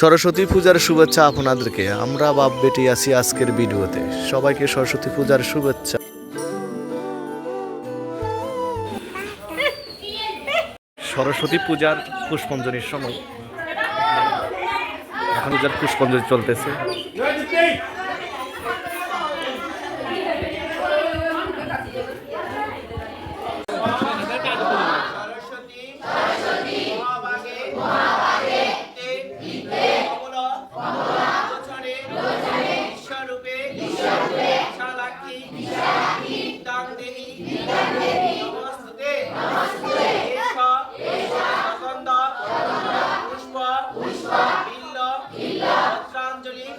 সরস্বতী পূজার শুভেচ্ছা আপনাদেরকে। আমরা বাপ বেটি আছি আজকের ভিডিওতে। সবাইকে সরস্বতী পূজার শুভেচ্ছা। সরস্বতী পূজার পুষ্পঞ্জলির সময়। এখন পূজার পুষ্পঞ্জলি চলতেছে।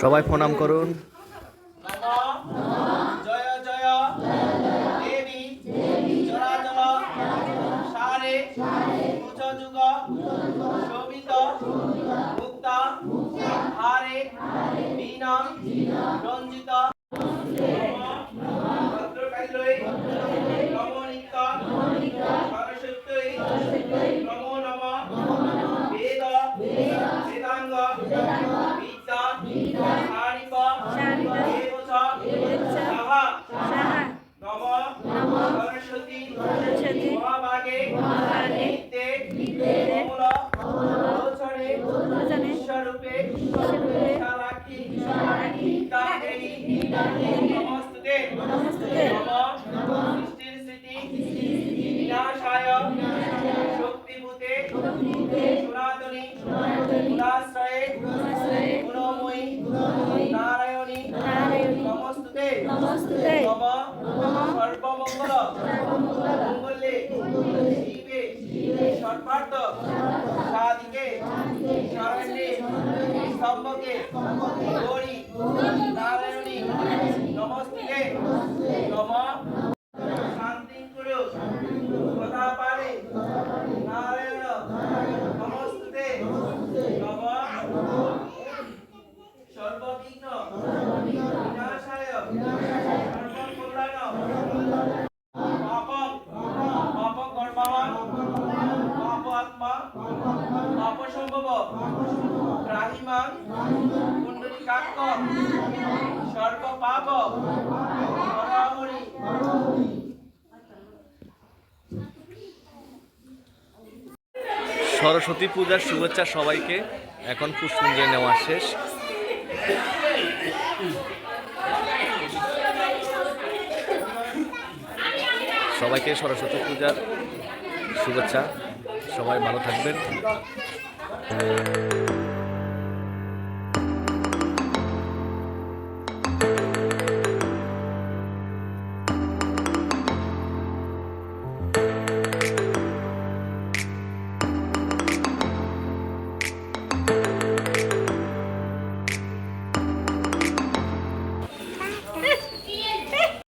সবাই প্রণাম করুন। Yeah. সরস্বতী পূজার শুভেচ্ছা সবাইকে। এখন পুষ্পঞ্জলি নেওয়া শেষ। সবাইকে সরস্বতী পূজার শুভেচ্ছা। সবাই ভালো থাকবেন। Thank you.